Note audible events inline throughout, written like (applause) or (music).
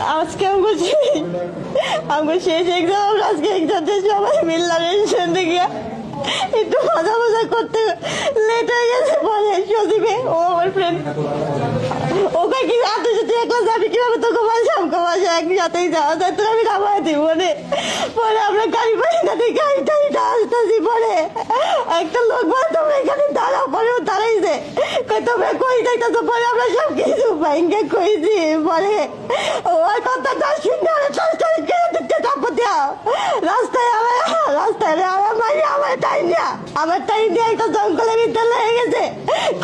আজকে আমাকে শেষ আমাকে শেষ এক্সাম আজকে এক্সামতে সবাই মিললাম রেস্টুরেন্টে গিয়ে একটু মজা মজা করতে লেট হয়ে গেছে পরে সজীবে, ও আমার ফ্রেন্ড ওকে কি এত যদি একলা যাবি কীভাবে তোকে বাসা আমাকে বাসা একসাথেই যাওয়া যায় তোর আমি নামাই দিই মনে পরে আমরা গাড়ি পাই না গাড়ি টাড়িটা আসতেছি পরে একটা লোক বলে, তোমরা এখানে দাঁড়াও পরে তোমরা কই যাইতেছো পরে আমরা সব কিছু ভাইঙ্গে কইছি পরে ওর কথাটা শুনে টাস টাস করে দিতে তারপর দেওয়া রাস্তায় আমার রাস্তায় আমার মারি আমার টাইম দিয়া আমার টাইম দিয়ে একটা জঙ্গলের ভিতরে লেগে গেছে।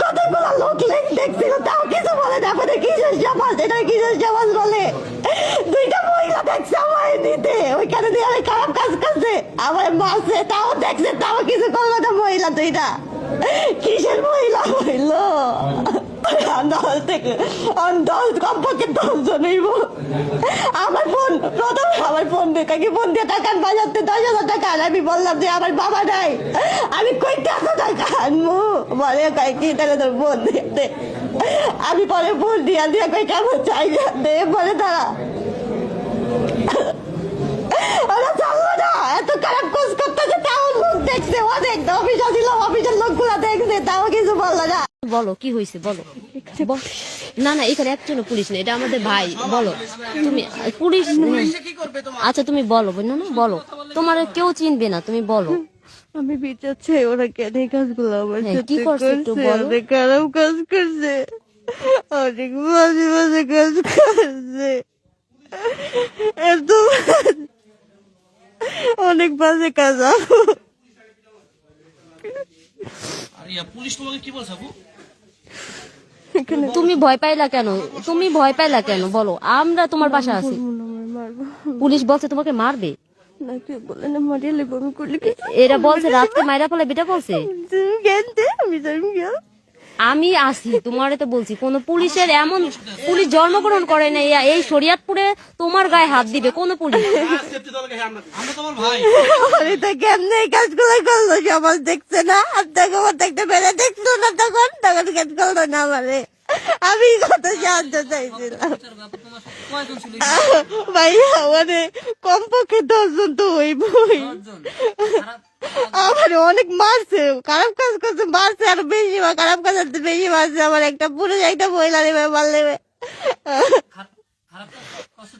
কতগুলো লোক লেগে দেখছিল, তাও কিছু বলে না আমাদের কিসের সমাজ এটা কিসের সমাজ বলে? দুইটা মহিলা দেখছে আমার দিতে, ওইখানে দিয়ে আমি খারাপ কাজ করছে। আমার মাসে তাও দেখছে, তাও কিছু করল না মহিলা দুইটা। কিসের মহিলা হইল? দশ থেকে দশ কমপক্ষে দশ জন হইব। আমার ফোন প্রথমে আমার ফোন দিয়ে তাকে ফোন দিয়ে টাকা বাজাতে দশ হাজার টাকা আমি বললাম যে আমার বাবা নাই। আমি কইতে এত টাকা আনব? বলে কয় কি, তাহলে তোর ফোন দিয়ে। আমি পরে ফোন দিয়া দিয়ে কই কেমন চাই দে, বলে তারা ওরা চাললো না এত খারাপ কোচ করতেছে তাও লোক দেখছে অনেক অফিসে ছিল অফিসের লোকগুলা দেখছে তাও কিছু বলল না বলো কি হয়েছে বলো। না না এখানে একজনও পুলিশ নেই এটা আমাদের ভাই বলো। তুমি পুলিশ আচ্ছা তুমি বলো না না বলো। তোমার কেউ চিনবে না তুমি বলো। আমি বিচার চাই ওরা কেন এই কাজগুলো আমার হ্যাঁ, কি করছে একটু অনেক খারাপ কাজ করছে অনেক মাঝে মাঝে কাজ করছে। এত অনেক বাজে কাজ ইয়া পুলিশ তোমাকে কি বলছে আপু? তুমি ভয় পাইলা কেন? তুমি ভয় পাইলা কেন? বলো আমরা তোমার পাশে আছি। পুলিশ বলছে তোমাকে মারবে। এরা বলছে রাতকে মাইরা ফেলে বেটা বলছে। আমি আসি, তোমার তো বলছি, কোন পুলিশের এমন পুলিশ জন্মগ্রহণ করে না এই- শরিয়াতপুরে তোমার গায়ে হাত দিবে, কোন পুলিশ। কেমনে করল? দেখছে না দেখতে না তখন না আমি কত সাহায্য চাইছিলাম। ভাইয়া মানে কমপক্ষে দশজন তো হইবই। আমার অনেক মারছে। খারাপ কাজ করছে, মারছে আর বেশি খারাপ কাজ বেশি মারছে, আমার একটা পুরুষ একটা মহিলা নেবে মার আচ্ছা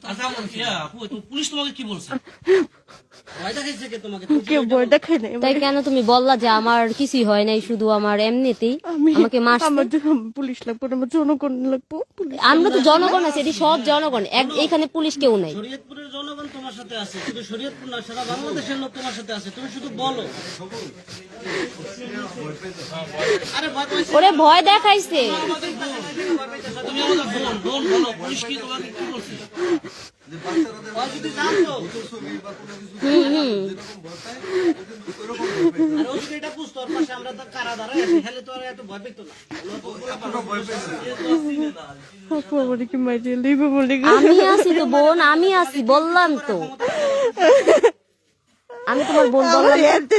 তাই কেন তুমি বললা যে আমার কিছুই হয় নাই শুধু আমার এমনিতেই আমাকে আমার পুলিশ লাগবো আমার জনগণ লাগবো আমরা তো জনগণ আছে এটি সব জনগণ। এক- এখানে পুলিশ কেউ নাই। শরীয়তপুরের জনগণ তোমার সাথে আছে শুধু শরীয়তপুর না সারা বাংলাদেশের লোক তোমার সাথে আছে তুমি শুধু বলো। আরে ভয় পাইছে? ওরে ভয় দেখাইছে। আমি আছি তো বোন আমি আছি বললাম তো। আমি তোমার বোন বললাম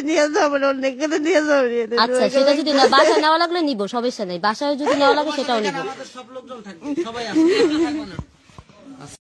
নিয়ে যাব অন্য নিয়ে যাব আচ্ছা সেটা যদি না বাসায় নেওয়া লাগলে নিবো সমস্যা নেই। বাসায় যদি নেওয়া লাগে সেটাও নিবো। সব লোকজন থাকবে সবাই (laughs)